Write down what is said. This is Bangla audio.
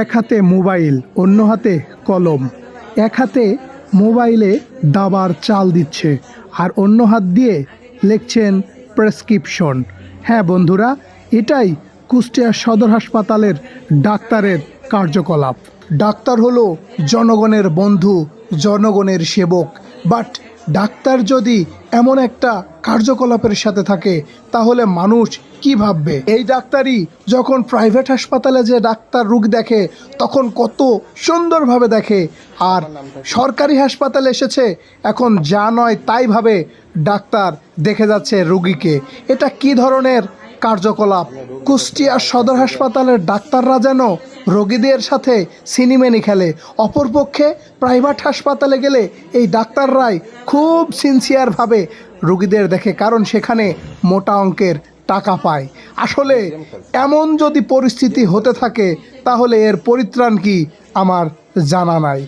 এক হাতে মোবাইল, অন্য হাতে কলম। এক হাতে মোবাইলে দাবার চাল দিচ্ছে আর অন্য হাত দিয়ে লিখছেন প্রেসক্রিপশন। হ্যাঁ বন্ধুরা, এটাই কুষ্টিয়া সদর হাসপাতালের ডাক্তারের কার্যকলাপ। ডাক্তার হলো জনগণের বন্ধু, জনগণের সেবক। বাট ডাক্তার যদি এমন একটা কার্যকলাপের সাথে থাকে, তাহলে মানুষ কি ভাববে? এই ডাক্তারই যখন প্রাইভেট হাসপাতালে যে ডাক্তার রোগ দেখে, তখন কত সুন্দরভাবে দেখে। আর সরকারি হাসপাতালে এসেছে, এখন যা নয় তাই ভাবে ডাক্তার দেখে যাচ্ছে রুগীকে। এটা কি ধরনের কার্যকলাপ? কুষ্টিয়া সদর হাসপাতালের ডাক্তাররা যেন রোগীদের সাথে সিনিমেনি খেলে। অপরপক্ষে প্রাইভেট হাসপাতালে গেলে এই ডাক্তাররাই খুব সিনসিয়ারভাবে রোগীদের দেখে, কারণ সেখানে মোটা অঙ্কের টাকা পায়। আসলে এমন যদি পরিস্থিতি হতে থাকে তাহলে এর পরিত্রাণ কি আমার জানা নাই।